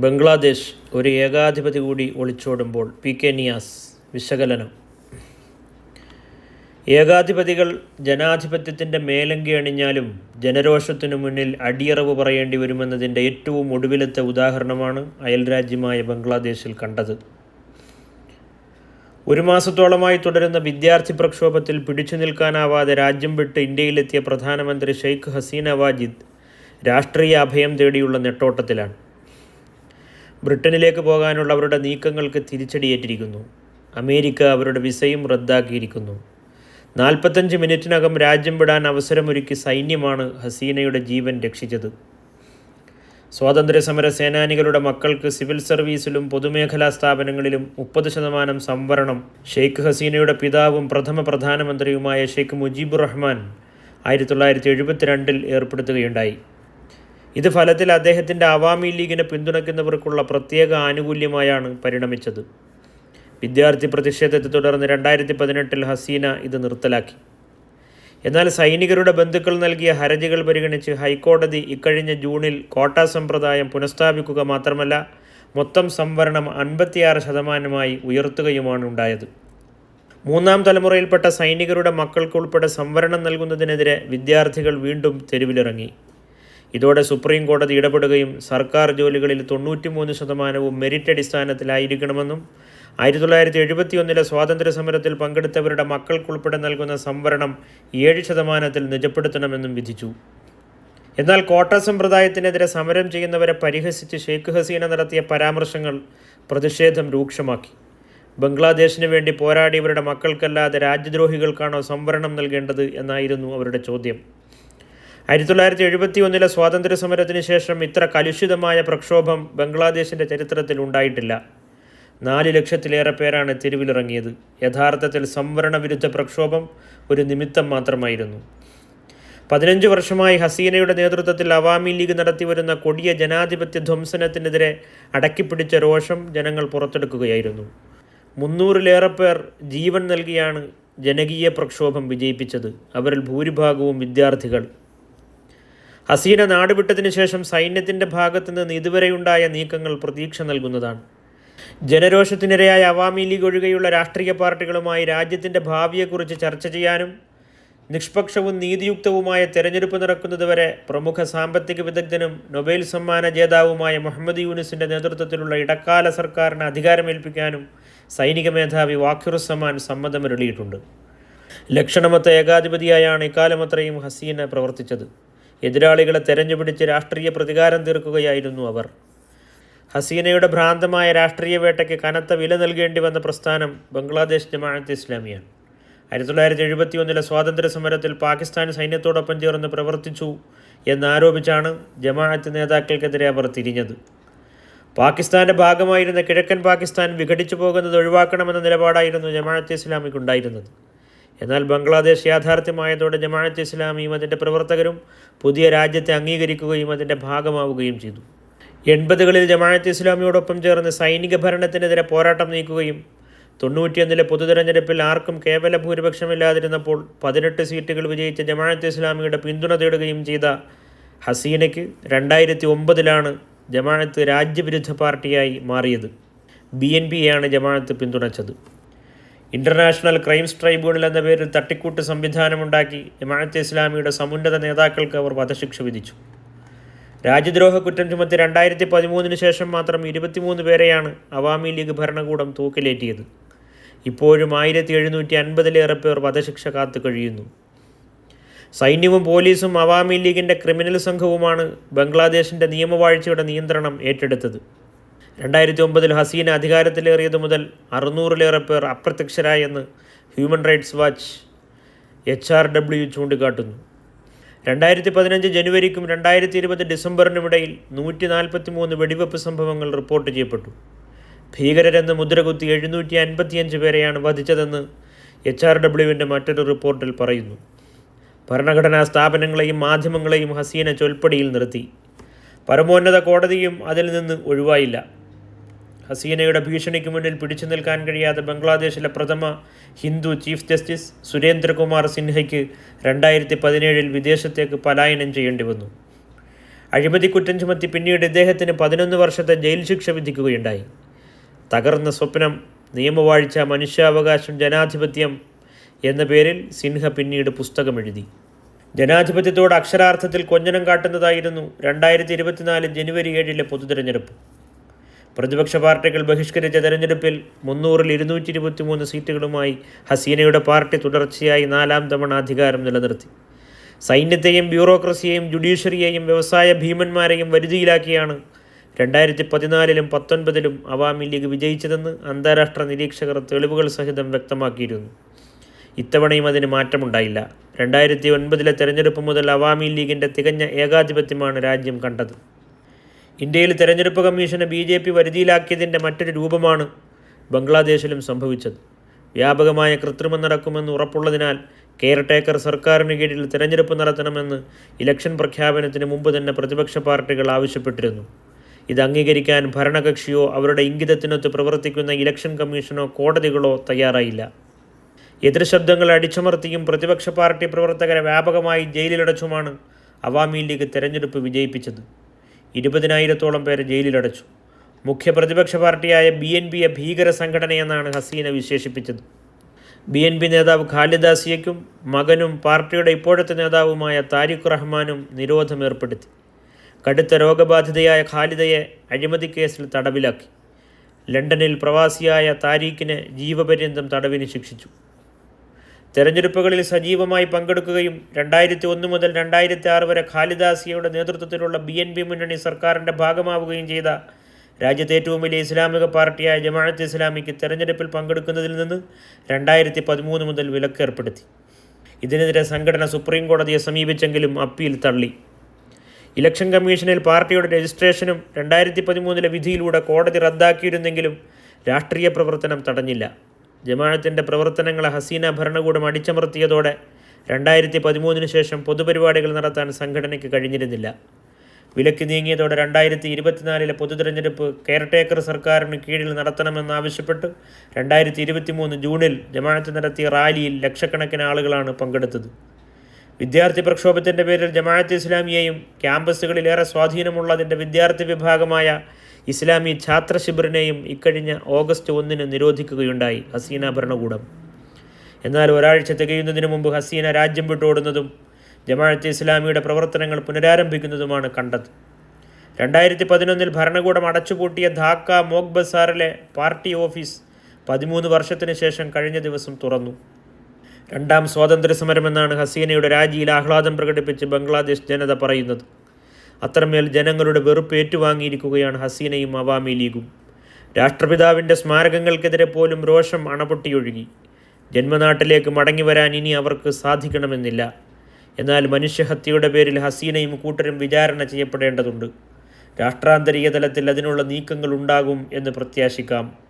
ബംഗ്ലാദേശ് ഒരു ഏകാധിപതി കൂടി ഒളിച്ചോടുമ്പോൾ P K Niyas വിശകലനം. ഏകാധിപതികൾ ജനാധിപത്യത്തിന്റെ മേലങ്കി അണിഞ്ഞാലും ജനരോഷത്തിനു മുന്നിൽ അടിയറവ് പറയേണ്ടി വരുമെന്നതിന്റെ ഏറ്റവും ഒടുവിലത്തെ ഉദാഹരണമാണ് അയൽരാജ്യമായ ബംഗ്ലാദേശിൽ കണ്ടത്. ഒരു മാസത്തോളമായി തുടരുന്ന വിദ്യാർത്ഥി പ്രക്ഷോഭത്തിൽ പിടിച്ചു നിൽക്കാനാവാതെ രാജ്യം വിട്ട് ഇന്ത്യയിലെത്തിയ പ്രധാനമന്ത്രി ഷെയ്ഖ് ഹസീന വാജിദ് രാഷ്ട്രീയ അഭയം തേടിയുള്ള നെട്ടോട്ടത്തിലാണ്. ബ്രിട്ടനിലേക്ക് പോകാനുള്ള അവരുടെ നീക്കങ്ങൾക്ക് തിരിച്ചടിയേറ്റിരിക്കുന്നു. അമേരിക്ക അവരുടെ വിസയും റദ്ദാക്കിയിരിക്കുന്നു. നാൽപ്പത്തഞ്ച് മിനിറ്റിനകം രാജ്യം വിടാൻ അവസരമൊരുക്കി സൈന്യമാണ് ഹസീനയുടെ ജീവൻ രക്ഷിച്ചത്. സ്വാതന്ത്ര്യസമര സേനാനികളുടെ മക്കൾക്ക് സിവിൽ സർവീസിലും പൊതുമേഖലാ സ്ഥാപനങ്ങളിലും മുപ്പത് ശതമാനം സംവരണം ഷെയ്ഖ് ഹസീനയുടെ പിതാവും പ്രഥമ പ്രധാനമന്ത്രിയുമായ ഷെയ്ഖ് മുജീബുർ റഹ്മാൻ ആയിരത്തി തൊള്ളായിരത്തി എഴുപത്തിരണ്ടിൽ ഏർപ്പെടുത്തുകയുണ്ടായി. ഇത് ഫലത്തിൽ അദ്ദേഹത്തിന്റെ അവാമി ലീഗിനെ പിന്തുണയ്ക്കുന്നവർക്കുള്ള പ്രത്യേക ആനുകൂല്യമായാണ് പരിണമിച്ചത്. വിദ്യാർത്ഥി പ്രതിഷേധത്തെ തുടർന്ന് രണ്ടായിരത്തി പതിനെട്ടിൽ ഹസീന ഇത് നിർത്തലാക്കി. എന്നാൽ സൈനികരുടെ ബന്ധുക്കൾ നൽകിയ ഹർജികൾ പരിഗണിച്ച് ഹൈക്കോടതി ഇക്കഴിഞ്ഞ ജൂണിൽ കോട്ട സമ്പ്രദായം പുനഃസ്ഥാപിക്കുക മാത്രമല്ല മൊത്തം സംവരണം അൻപത്തിയാറ് ശതമാനമായി ഉയർത്തുകയുമാണ് ഉണ്ടായത്. മൂന്നാം തലമുറയിൽപ്പെട്ട സൈനികരുടെ മക്കൾക്കുൾപ്പെടെ സംവരണം നൽകുന്നതിനെതിരെ വിദ്യാർത്ഥികൾ വീണ്ടും തെരുവിലിറങ്ങി. ഇതോടെ സുപ്രീം കോടതി ഇടപെടുകയും സർക്കാർ ജോലികളിൽ തൊണ്ണൂറ്റിമൂന്ന് ശതമാനവും മെറിറ്റ് അടിസ്ഥാനത്തിലായിരിക്കണമെന്നും ആയിരത്തി തൊള്ളായിരത്തി എഴുപത്തിയൊന്നിലെ സ്വാതന്ത്ര്യ സമരത്തിൽ പങ്കെടുത്തവരുടെ മക്കൾക്കുൾപ്പെടെ നൽകുന്ന സംവരണം ഏഴ് ശതമാനത്തിൽ നിജപ്പെടുത്തണമെന്നും വിധിച്ചു. എന്നാൽ കോട്ട സമ്പ്രദായത്തിനെതിരെ സമരം ചെയ്യുന്നവരെ പരിഹസിച്ച് ഷെയ്ഖ് ഹസീന നടത്തിയ പരാമർശങ്ങൾ പ്രതിഷേധം രൂക്ഷമാക്കി. ബംഗ്ലാദേശിന് വേണ്ടി പോരാടിയവരുടെ മക്കൾക്കല്ലാതെ രാജ്യദ്രോഹികൾക്കാണോ സംവരണം നൽകേണ്ടത് എന്നായിരുന്നു അവരുടെ ചോദ്യം. ആയിരത്തി തൊള്ളായിരത്തി എഴുപത്തി ഒന്നിലെ സ്വാതന്ത്ര്യ സമരത്തിന് ശേഷം ഇത്ര കലുഷിതമായ പ്രക്ഷോഭം ബംഗ്ലാദേശിന്റെ ചരിത്രത്തിൽ ഉണ്ടായിട്ടില്ല. നാല് ലക്ഷത്തിലേറെ പേരാണ് തെരുവിലിറങ്ങിയത്. യഥാർത്ഥത്തിൽ സംവരണ വിരുദ്ധ പ്രക്ഷോഭം ഒരു നിമിത്തം മാത്രമായിരുന്നു. പതിനഞ്ച് വർഷമായി ഹസീനയുടെ നേതൃത്വത്തിൽ അവാമി ലീഗ് നടത്തിവരുന്ന കൊടിയ ജനാധിപത്യ ധ്വംസനത്തിനെതിരെ അടക്കിപ്പിടിച്ച രോഷം ജനങ്ങൾ പുറത്തെടുക്കുകയായിരുന്നു. മുന്നൂറിലേറെ പേർ ജീവൻ നൽകിയാണ് ജനകീയ പ്രക്ഷോഭം വിജയിപ്പിച്ചത്. അവരിൽ ഭൂരിഭാഗവും വിദ്യാർത്ഥികൾ ഹസീന നാടുവിട്ടതിനു ശേഷം സൈന്യത്തിന്റെ ഭാഗത്തുനിന്ന് ഇതുവരെയുണ്ടായ നീക്കങ്ങൾ പ്രതീക്ഷ നൽകുന്നതാണ്. ജനരോഷത്തിനിരയായ അവാമി ലീഗ് ഒഴികെയുള്ള രാഷ്ട്രീയ പാർട്ടികളുമായി രാജ്യത്തിന്റെ ഭാവിയെക്കുറിച്ച് ചർച്ച ചെയ്യാനും നിഷ്പക്ഷവും നീതിയുക്തവുമായ തെരഞ്ഞെടുപ്പ് നടക്കുന്നതുവരെ പ്രമുഖ സാമ്പത്തിക വിദഗ്ധനും നൊബേൽ സമ്മാന ജേതാവുമായ മുഹമ്മദ് യൂനിസിന്റെ നേതൃത്വത്തിലുള്ള ഇടക്കാല സർക്കാരിന് അധികാരമേൽപ്പിക്കാനും സൈനിക മേധാവി വാഖിറുസമാൻ സമ്മതമരുളിയിട്ടുണ്ട്. ലക്ഷണമൊത്ത ഏകാധിപതിയായാണ് ഇക്കാലമത്രയും ഹസീന പ്രവർത്തിച്ചത്. എതിരാളികളെ തെരഞ്ഞുപിടിച്ച് രാഷ്ട്രീയ പ്രതികാരം തീർക്കുകയായിരുന്നു അവർ. ഹസീനയുടെ ഭ്രാന്തമായ രാഷ്ട്രീയ വേട്ടയ്ക്ക് കനത്ത വില നൽകേണ്ടി വന്ന പ്രസ്ഥാനം ബംഗ്ലാദേശ് ജമാഅത്ത് ഇസ്ലാമിയാണ്. ആയിരത്തി തൊള്ളായിരത്തി എഴുപത്തി ഒന്നിലെ സ്വാതന്ത്ര്യ സമരത്തിൽ പാകിസ്ഥാൻ സൈന്യത്തോടൊപ്പം ചേർന്ന് പ്രവർത്തിച്ചു എന്നാരോപിച്ചാണ് ജമാഅത്ത് നേതാക്കൾക്കെതിരെ അവർ തിരിഞ്ഞത്. പാകിസ്ഥാന്റെ ഭാഗമായിരുന്ന കിഴക്കൻ പാകിസ്ഥാൻ വിഘടിച്ചു പോകുന്നത് ഒഴിവാക്കണമെന്ന നിലപാടായിരുന്നു ജമാഅത്ത് ഇസ്ലാമിക്കുണ്ടായിരുന്നത്. എന്നാൽ ബംഗ്ലാദേശ് യാഥാർത്ഥ്യമായതോടെ ജമാഅത്ത് ഇസ്ലാമിയും അതിന്റെ പ്രവർത്തകരും പുതിയ രാജ്യത്തെ അംഗീകരിക്കുകയും അതിന്റെ ഭാഗമാവുകയും ചെയ്തു. എൺപതുകളിൽ ജമാഅത്ത് ഇസ്ലാമിയോടൊപ്പം ചേർന്ന് സൈനിക ഭരണത്തിനെതിരെ പോരാട്ടം നീക്കുകയും തൊണ്ണൂറ്റിയൊന്നിലെ പൊതുതെരഞ്ഞെടുപ്പിൽ ആർക്കും കേവല ഭൂരിപക്ഷമില്ലാതിരുന്നപ്പോൾ പതിനെട്ട് സീറ്റുകൾ വിജയിച്ച ജമാഅത്ത് ഇസ്ലാമിയുടെ പിന്തുണ തേടുകയും ചെയ്ത ഹസീനയ്ക്ക് രണ്ടായിരത്തി ഒമ്പതിലാണ് ജമാഅത്ത് രാജ്യവിരുദ്ധ പാർട്ടിയായി മാറിയത്. ബി എൻ പിയെയാണ് ജമാഅത്ത് പിന്തുണച്ചത്. ഇന്റർനാഷണൽ ക്രൈംസ് ട്രൈബ്യൂണൽ എന്ന പേരിൽ തട്ടിക്കൂട്ട് സംവിധാനമുണ്ടാക്കി ജമാഅത്തെ ഇസ്ലാമിയുടെ സമുന്നത നേതാക്കൾക്ക് അവർ വധശിക്ഷ വിധിച്ചു. രാജ്യദ്രോഹ കുറ്റം ചുമത്തി രണ്ടായിരത്തി പതിമൂന്നിന് ശേഷം മാത്രം ഇരുപത്തിമൂന്ന് പേരെയാണ് അവാമി ലീഗ് ഭരണകൂടം തൂക്കിലേറ്റിയത്. ഇപ്പോഴും ആയിരത്തി എഴുന്നൂറ്റി അൻപതിലേറെ പേർ വധശിക്ഷ കാത്തു കഴിയുന്നു. സൈന്യവും പോലീസും അവാമി ലീഗിന്റെ ക്രിമിനൽ സംഘവുമാണ് ബംഗ്ലാദേശിന്റെ നിയമവാഴ്ചയുടെ നിയന്ത്രണം ഏറ്റെടുത്തത്. രണ്ടായിരത്തി ഒമ്പതിൽ ഹസീന അധികാരത്തിലേറിയത് മുതൽ അറുന്നൂറിലേറെ പേർ അപ്രത്യക്ഷരായെന്ന് human rights watch H R W ചൂണ്ടിക്കാട്ടുന്നു. രണ്ടായിരത്തി പതിനഞ്ച് ജനുവരിക്കും രണ്ടായിരത്തി ഇരുപത് ഡിസംബറിനുമിടയിൽ നൂറ്റി നാൽപ്പത്തി മൂന്ന് വെടിവെപ്പ് സംഭവങ്ങൾ റിപ്പോർട്ട് ചെയ്യപ്പെട്ടു. ഭീകരരെന്ന് മുദ്രകുത്തി എഴുന്നൂറ്റി അൻപത്തിയഞ്ച് പേരെയാണ് വധിച്ചതെന്ന് എച്ച് ആർ ഡബ്ല്യുവിന്റെ മറ്റൊരു റിപ്പോർട്ടിൽ പറയുന്നു. ഭരണഘടനാ സ്ഥാപനങ്ങളെയും മാധ്യമങ്ങളെയും ഹസീന ചൊൽപ്പടിയിൽ നിർത്തി. പരമോന്നത കോടതിയും അതിൽ നിന്ന് ഒഴിവായില്ല. ഹസീനയുടെ ഭീഷണിക്ക് മുന്നിൽ പിടിച്ചു നിൽക്കാൻ കഴിയാതെ ബംഗ്ലാദേശിലെ പ്രഥമ ഹിന്ദു ചീഫ് ജസ്റ്റിസ് സുരേന്ദ്രകുമാർ സിൻഹയ്ക്ക് രണ്ടായിരത്തി പതിനേഴിൽ വിദേശത്തേക്ക് പലായനം ചെയ്യേണ്ടി വന്നു. അഴിമതി കുറ്റം ചുമത്തി പിന്നീട് ഇദ്ദേഹത്തിന് പതിനൊന്ന് വർഷത്തെ ജയിൽ ശിക്ഷ വിധിക്കുകയുണ്ടായി. തകർന്ന സ്വപ്നം നിയമവാഴ്ച മനുഷ്യാവകാശം ജനാധിപത്യം എന്ന പേരിൽ സിൻഹ പിന്നീട് പുസ്തകമെഴുതി. ജനാധിപത്യത്തോട് അക്ഷരാർത്ഥത്തിൽ കൊഞ്ഞനം കാട്ടുന്നതായിരുന്നു രണ്ടായിരത്തി ഇരുപത്തിനാല് ജനുവരി ഏഴിലെ പൊതുതെരഞ്ഞെടുപ്പ്. പ്രതിപക്ഷ പാർട്ടികൾ ബഹിഷ്കരിച്ച തെരഞ്ഞെടുപ്പിൽ മുന്നൂറിൽ ഇരുന്നൂറ്റി ഇരുപത്തി മൂന്ന് സീറ്റുകളുമായി ഹസീനയുടെ പാർട്ടി തുടർച്ചയായി നാലാം തവണ അധികാരം നിലനിർത്തി. സൈന്യത്തെയും ബ്യൂറോക്രസിയെയും ജുഡീഷ്യറിയെയും വ്യവസായ ഭീമന്മാരെയും വരുതിയിലാക്കിയാണ് രണ്ടായിരത്തി പതിനാലിലും പത്തൊൻപതിലും അവാമി ലീഗ് വിജയിച്ചതെന്ന് അന്താരാഷ്ട്ര നിരീക്ഷകർ തെളിവുകൾ സഹിതം വ്യക്തമാക്കിയിരുന്നു. ഇത്തവണയും അതിന് മാറ്റമുണ്ടായില്ല. രണ്ടായിരത്തി ഒൻപതിലെ തെരഞ്ഞെടുപ്പ് മുതൽ അവാമി ലീഗിന്റെ തികഞ്ഞ ഏകാധിപത്യമാണ് രാജ്യം കണ്ടത്. ഇന്ത്യയിൽ തെരഞ്ഞെടുപ്പ് കമ്മീഷനെ ബി ജെ പി വരുതിയിലാക്കിയതിന്റെ മറ്റൊരു രൂപമാണ് ബംഗ്ലാദേശിലും സംഭവിച്ചത്. വ്യാപകമായ കൃത്രിമം നടക്കുമെന്ന് ഉറപ്പുള്ളതിനാൽ കെയർ ടേക്കർ സർക്കാരിന് കീഴിൽ തെരഞ്ഞെടുപ്പ് നടത്തണമെന്ന് ഇലക്ഷൻ പ്രഖ്യാപനത്തിന് മുമ്പ് തന്നെ പ്രതിപക്ഷ പാർട്ടികൾ ആവശ്യപ്പെട്ടിരുന്നു. ഇത് അംഗീകരിക്കാൻ ഭരണകക്ഷിയോ അവരുടെ ഇംഗിതത്തിനൊത്ത് പ്രവർത്തിക്കുന്ന ഇലക്ഷൻ കമ്മീഷനോ കോടതികളോ തയ്യാറായില്ല. എതിർശബ്ദങ്ങൾ അടിച്ചമർത്തിയും പ്രതിപക്ഷ പാർട്ടി പ്രവർത്തകരെ വ്യാപകമായി ജയിലിലടച്ചുമാണ് അവാമി ലീഗ് തെരഞ്ഞെടുപ്പ് വിജയിപ്പിച്ചത്. ഇരുപതിനായിരത്തോളം പേരെ ജയിലിലടച്ചു. മുഖ്യ പ്രതിപക്ഷ പാർട്ടിയായ ബി എൻ പിയെ ഭീകര സംഘടനയെന്നാണ് ഹസീന വിശേഷിപ്പിച്ചത്. ബി എൻ പി നേതാവ് ഖാലിദാസിയയ്ക്കും മകനും പാർട്ടിയുടെ ഇപ്പോഴത്തെ നേതാവുമായ താരിഖ് റഹ്മാനും നിരോധം ഏർപ്പെടുത്തി കടുത്ത രോഗബാധിതയായ ഖാലിദയെ അഴിമതി കേസിൽ തടവിലാക്കി. ലണ്ടനിൽ പ്രവാസിയായ താരീഖിനെ ജീവപര്യന്തം തടവിന് ശിക്ഷിച്ചു. തെരഞ്ഞെടുപ്പുകളിൽ സജീവമായി പങ്കെടുക്കുകയും രണ്ടായിരത്തി ഒന്ന് മുതൽ രണ്ടായിരത്തി ആറ് വരെ ഖാലിദാസിയയുടെ നേതൃത്വത്തിലുള്ള ബി എൻ പി മുന്നണി സർക്കാരിന്റെ ഭാഗമാവുകയും ചെയ്ത രാജ്യത്തെ ഏറ്റവും വലിയ ഇസ്ലാമിക പാർട്ടിയായ ജമാഅത്ത് ഇസ്ലാമിക്ക് തെരഞ്ഞെടുപ്പിൽ പങ്കെടുക്കുന്നതിൽ നിന്ന് രണ്ടായിരത്തി പതിമൂന്ന് മുതൽ വിലക്കേർപ്പെടുത്തി ഇതിനെതിരെ സംഘടന സുപ്രീം കോടതിയെ സമീപിച്ചെങ്കിലും അപ്പീൽ തള്ളി. ഇലക്ഷൻ കമ്മീഷനിൽ പാർട്ടിയുടെ രജിസ്ട്രേഷനും രണ്ടായിരത്തി പതിമൂന്നിലെ വിധിയിലൂടെ കോടതി റദ്ദാക്കിയിരുന്നെങ്കിലും രാഷ്ട്രീയ പ്രവർത്തനം തടഞ്ഞില്ല. ജമാഅത്തിന്റെ പ്രവർത്തനങ്ങളെ ഹസീന ഭരണകൂടം അടിച്ചമർത്തിയതോടെ രണ്ടായിരത്തി പതിമൂന്നിന് ശേഷം പൊതുപരിപാടികൾ നടത്താൻ സംഘടനയ്ക്ക് കഴിഞ്ഞിരുന്നില്ല. വിലക്ക് നീങ്ങിയതോടെ രണ്ടായിരത്തി ഇരുപത്തിനാലിലെ പൊതു തിരഞ്ഞെടുപ്പ് കെയർടേക്കർ സർക്കാരിന് കീഴിൽ നടത്തണമെന്നാവശ്യപ്പെട്ട് രണ്ടായിരത്തി ഇരുപത്തി മൂന്ന് ജൂണിൽ ജമാഅത്ത് നടത്തിയ റാലിയിൽ ലക്ഷക്കണക്കിന് ആളുകളാണ് പങ്കെടുത്തത്. വിദ്യാർത്ഥി പ്രക്ഷോഭത്തിന്റെ പേരിൽ ജമാഅത്ത് ഇസ്ലാമിയെയും ക്യാമ്പസുകളിലേറെ സ്വാധീനമുള്ളതിന്റെ വിദ്യാർത്ഥി വിഭാഗമായ ഇസ്ലാമി ഛാത്ര ശിബിറിനെയും ഇക്കഴിഞ്ഞ ഓഗസ്റ്റ് ഒന്നിന് നിരോധിക്കുകയുണ്ടായി ഹസീന ഭരണകൂടം. എന്നാൽ ഒരാഴ്ച തികയുന്നതിന് മുമ്പ് ഹസീന രാജ്യം വിട്ടോടുന്നതും ജമാഅത്തെ ഇസ്ലാമിയുടെ പ്രവർത്തനങ്ങൾ പുനരാരംഭിക്കുന്നതുമാണ് കണ്ടത്. രണ്ടായിരത്തി പതിനൊന്നിൽ ഭരണകൂടം അടച്ചുപൂട്ടിയ ധാക്ക മോഗ് ബസാറിലെ പാർട്ടി ഓഫീസ് പതിമൂന്ന് വർഷത്തിന് ശേഷം കഴിഞ്ഞ ദിവസം തുറന്നു. രണ്ടാം സ്വാതന്ത്ര്യ സമരമെന്നാണ് ഹസീനയുടെ രാജിയിൽ ആഹ്ലാദം പ്രകടിപ്പിച്ച് ബംഗ്ലാദേശ് ജനത പറയുന്നത്. അത്രമേൽ ജനങ്ങളുടെ വെറുപ്പ് ഏറ്റുവാങ്ങിയിരിക്കുകയാണ് ഹസീനയും അവാമി ലീഗും. രാഷ്ട്രപിതാവിന്റെ സ്മാരകങ്ങൾക്കെതിരെ പോലും രോഷം അണപൊട്ടിയൊഴുകി. ജന്മനാട്ടിലേക്ക് മടങ്ങി വരാൻ ഇനി അവർക്ക് സാധിക്കണമെന്നില്ല. എന്നാൽ മനുഷ്യഹത്യയുടെ പേരിൽ ഹസീനയും കൂട്ടരും വിചാരണ ചെയ്യപ്പെടേണ്ടതുണ്ട്. രാഷ്ട്രാന്തരീയ തലത്തിൽ അതിനുള്ള നീക്കങ്ങൾ ഉണ്ടാകും എന്ന് പ്രത്യാശിക്കാം.